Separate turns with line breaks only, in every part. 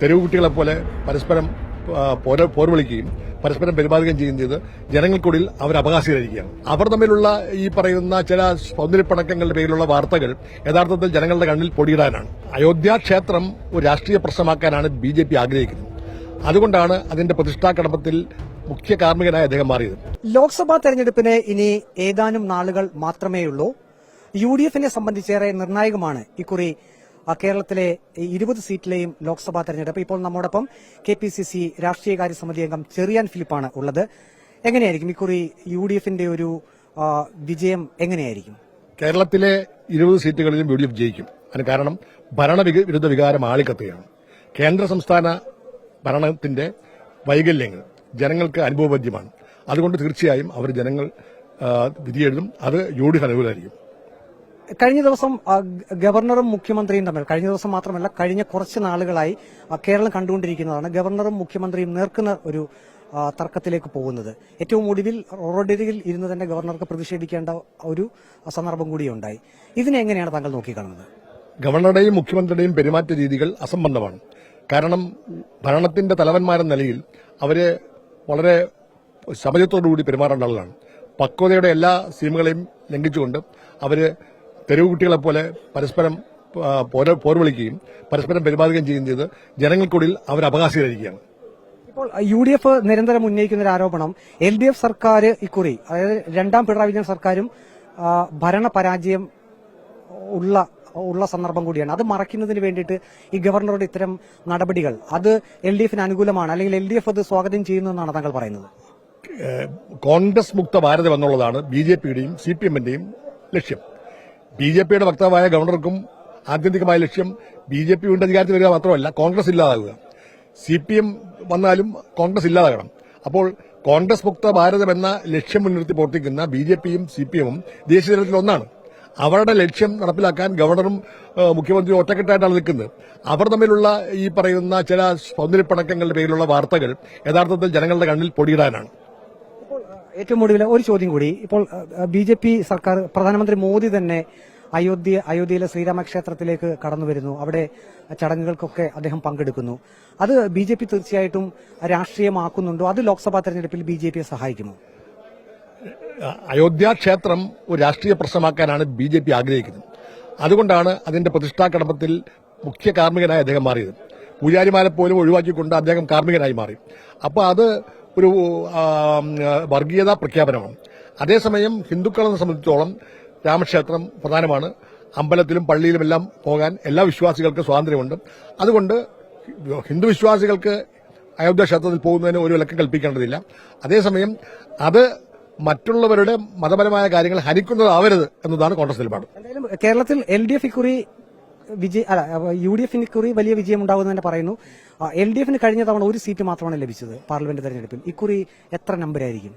തെരുവ് കുട്ടികളെ പോലെ പരസ്പരം പോർ പോർവിളിക്കുകയും പരസ്പരം പെരുമാറുകയും ചെയ്യുന്നത് ജനങ്ങൾക്കുള്ളിൽ അവർ അപകാശികളായിരിക്കുകയാണ് അവർ തമ്മിലുള്ള ഈ പറയുന്ന ചില സൗന്ദര്യപ്പണക്കങ്ങളുടെ പേരിലുള്ള വാർത്തകൾ യഥാർത്ഥത്തിൽ ജനങ്ങളുടെ കണ്ണിൽ പൊടിയിടാനാണ്. അയോധ്യ ക്ഷേത്രം ഒരു രാഷ്ട്രീയ പ്രശ്നമാക്കാനാണ് ബി ജെ പി ആഗ്രഹിക്കുന്നത്. അതുകൊണ്ടാണ് അതിന്റെ പ്രതിഷ്ഠാ കടമ്പത്തിൽ മുഖ്യ കാർമ്മികനായ അദ്ദേഹം മാറിയത്.
ലോക്സഭാ തെരഞ്ഞെടുപ്പിന് ഇനി ഏതാനും നാളുകൾ മാത്രമേയുള്ളൂ. യു ഡി എഫിനെ സംബന്ധിച്ചേറെ നിർണായകമാണ് ഇക്കുറി കേരളത്തിലെ ഇരുപത് സീറ്റിലെയും ലോക്സഭാ തെരഞ്ഞെടുപ്പ്. ഇപ്പോൾ നമ്മോടൊപ്പം കെ പി സി സി രാഷ്ട്രീയകാര്യ സമിതി അംഗം ചെറിയാൻ ഫിലിപ്പാണ് ഉള്ളത്. എങ്ങനെയായിരിക്കും ഇക്കുറി യു ഡി എഫിന്റെ ഒരു വിജയം എങ്ങനെയായിരിക്കും?
കേരളത്തിലെ ഇരുപത് സീറ്റുകളിലും യു ഡി എഫ് ജയിക്കും. അതിന് കാരണം ഭരണവിരുദ്ധ വികാരം ആളിക്കത്തുകയാണ്. കേന്ദ്ര സംസ്ഥാന ഭരണത്തിന്റെ വൈകല്യങ്ങൾ ജനങ്ങൾക്ക് അനുഭവപദ്യമാണ് അതുകൊണ്ട് തീർച്ചയായും അവർ ജനങ്ങൾ വിധിയെഴുതും. അത് യു ഡി എഫ് അനുകൂലമായിരിക്കും.
കഴിഞ്ഞ ദിവസം ഗവർണറും മുഖ്യമന്ത്രിയും തമ്മിൽ കഴിഞ്ഞ ദിവസം മാത്രമല്ല കഴിഞ്ഞ കുറച്ച് നാളുകളായി കേരളം കണ്ടുകൊണ്ടിരിക്കുന്നതാണ് ഗവർണറും മുഖ്യമന്ത്രിയും നേർക്കുന്ന ഒരു തർക്കത്തിലേക്ക് പോകുന്നത്. ഏറ്റവും ഒടുവിൽ റോഡരികിൽ ഇരുന്ന് തന്നെ ഗവർണർക്ക് പ്രതിഷേധിക്കേണ്ട ഒരു സന്ദർഭം കൂടിയുണ്ടായി. ഇതിനെ എങ്ങനെയാണ് താങ്കൾ നോക്കിക്കാണുന്നത്?
ഗവർണറുടെയും മുഖ്യമന്ത്രിയുടെയും പെരുമാറ്റ രീതികൾ അസംബന്ധമാണ്. കാരണം ഭരണത്തിന്റെ തലവന്മാരെന്ന നിലയിൽ അവരെ വളരെ സമയത്തോടുകൂടി പെരുമാറേണ്ട ആളുകളാണ് പക്വതയുടെ എല്ലാ സീമുകളെയും ലംഘിച്ചുകൊണ്ട് അവർ തെരുവ് കുട്ടികളെ പോലെ പരസ്പരം പോർവിളിക്കുകയും പരസ്പരം പെരുമാറുകയും ചെയ്യുന്നത് ജനങ്ങൾക്കുള്ളിൽ അവർ അപകാശികളായിരിക്കുകയാണ്
ഇപ്പോൾ യു ഡി എഫ് നിരന്തരം ഉന്നയിക്കുന്ന ഒരു ആരോപണം എൽ ഡി എഫ് സർക്കാർ ഇക്കുറി അതായത് രണ്ടാം പിണറായി വിജയൻ സർക്കാരും ഭരണപരാജയം ഭരണ പരാജയം ഉള്ള ഉള്ള സന്ദർഭം കൂടിയാണ്. അത് മറയ്ക്കുന്നതിന് വേണ്ടിയിട്ട് ഈ ഗവർണറുടെ ഇത്തരം നടപടികൾ അത് എൽ ഡി എഫിന് അനുകൂലമാണ് അല്ലെങ്കിൽ എൽ ഡി എഫ് അത് സ്വാഗതം ചെയ്യുന്നു എന്നാണ് താങ്കൾ പറയുന്നത്?
കോൺഗ്രസ് മുക്ത ഭാരതം എന്നുള്ളതാണ് ബി ജെ പിയുടെയും സി പി എമ്മിന്റെയും ലക്ഷ്യം. ബി ജെ പിയുടെ വക്താവായ ഗവർണർക്കും ആത്യന്തികമായ ലക്ഷ്യം ബി ജെ പി വീണ്ടും അധികാരത്തിൽ വരിക മാത്രമല്ല കോൺഗ്രസ് ഇല്ലാതാകുക. സി പി എം വന്നാലും കോൺഗ്രസ് ഇല്ലാതാകണം. അപ്പോൾ കോൺഗ്രസ് മുക്ത ഭാരതം എന്ന ലക്ഷ്യം മുൻനിർത്തി പ്രവർത്തിക്കുന്ന ബി ജെ പിയും സി പി എമ്മും ദേശീയ തലത്തിൽ ഒന്നാണ്. അവരുടെ ലക്ഷ്യം നടപ്പിലാക്കാൻ ഗവർണറും മുഖ്യമന്ത്രിയും ഒറ്റക്കെട്ടായിട്ടാണ് നിൽക്കുന്നത്. അവർ തമ്മിലുള്ള ഈ പറയുന്ന ചില സൗന്ദര്യപ്പണക്കങ്ങളുടെ പേരിലുള്ള വാർത്തകൾ യഥാർത്ഥത്തിൽ ജനങ്ങളുടെ കണ്ണിൽ പൊടിയിടാനാണ്.
ഏറ്റവും ഒടുവിൽ ഒരു ചോദ്യം കൂടി. ഇപ്പോൾ ബി സർക്കാർ പ്രധാനമന്ത്രി മോദി തന്നെ അയോധ്യ അയോധ്യയിലെ ശ്രീരാമക്ഷേത്രത്തിലേക്ക് കടന്നു വരുന്നു അവിടെ ചടങ്ങുകൾക്കൊക്കെ അദ്ദേഹം പങ്കെടുക്കുന്നു. അത് ബി ജെ പി തീർച്ചയായിട്ടും രാഷ്ട്രീയമാക്കുന്നുണ്ടോ? അത് ലോക്സഭാ തെരഞ്ഞെടുപ്പിൽ ബി ജെ പിയെ സഹായിക്കുമോ?
അയോധ്യ ക്ഷേത്രം ഒരു രാഷ്ട്രീയ പ്രശ്നമാക്കാനാണ് ബി ജെ പി ആഗ്രഹിക്കുന്നത്. അതുകൊണ്ടാണ് അതിന്റെ പ്രതിഷ്ഠാ കടമ്പത്തിൽ മുഖ്യ കാർമ്മികനായി അദ്ദേഹം മാറിയത്. പൂജാരിമാരെ പോലും ഒഴിവാക്കിക്കൊണ്ട് അദ്ദേഹം കാർമ്മികനായി മാറി. അപ്പോൾ അത് ഒരു വർഗീയതാ പ്രഖ്യാപനമാണ്. അതേസമയം ഹിന്ദുക്കളെ സംബന്ധിച്ചോളം രാമക്ഷേത്രം പ്രധാനമാണ്. അമ്പലത്തിലും പള്ളിയിലുമെല്ലാം പോകാൻ എല്ലാ വിശ്വാസികൾക്കും സ്വാതന്ത്ര്യമുണ്ട്. അതുകൊണ്ട് ഹിന്ദു വിശ്വാസികൾക്ക് അയോധ്യ ക്ഷേത്രത്തിൽ പോകുന്നതിന് ഒരു വിലക്ക് കൽപ്പിക്കേണ്ടതില്ല. അതേസമയം അത് മറ്റുള്ളവരുടെ മതപരമായ കാര്യങ്ങൾ ഹനിക്കുന്നതാവരുത് എന്നതാണ് കോൺഗ്രസ് നിലപാട്.
എന്തായാലും കേരളത്തിൽ എൽ ഡി എഫ് ഇക്കുറി വിജയ അല്ല യു ഡി എഫിന് ഇക്കുറി വലിയ വിജയം ഉണ്ടാകുമെന്ന് തന്നെ പറയുന്നു. എൽ ഡി എഫിന് കഴിഞ്ഞ തവണ ഒരു സീറ്റ് മാത്രമാണ് ലഭിച്ചത് പാർലമെന്റ് തെരഞ്ഞെടുപ്പിൽ. ഇക്കുറി എത്ര നമ്പരായിരിക്കും?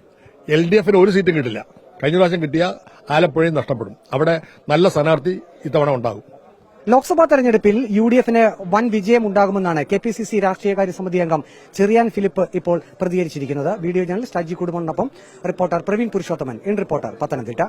എൽ ഡി എഫിന് ഒരു സീറ്റും കിട്ടില്ല. കഴിഞ്ഞ പ്രാവശ്യം കിട്ടിയ ആലപ്പുഴയും നഷ്ടപ്പെടും. അവിടെ നല്ല സ്ഥാനാർത്ഥി ഇത്തവണ ഉണ്ടാകും.
ലോക്സഭാ തെരഞ്ഞെടുപ്പിൽ യു ഡി എഫിന് വൻ വിജയം ഉണ്ടാകുമെന്നാണ് കെ പി സി സി രാഷ്ട്രീയകാര്യ സമിതി അംഗം ചെറിയാൻ ഫിലിപ്പ് ഇപ്പോൾ പ്രതികരിച്ചിരിക്കുന്നത്. Video journalist Aji കുടുംബനൊപ്പം reporter Praveen Purushothaman. In reporter Pathanamthitta.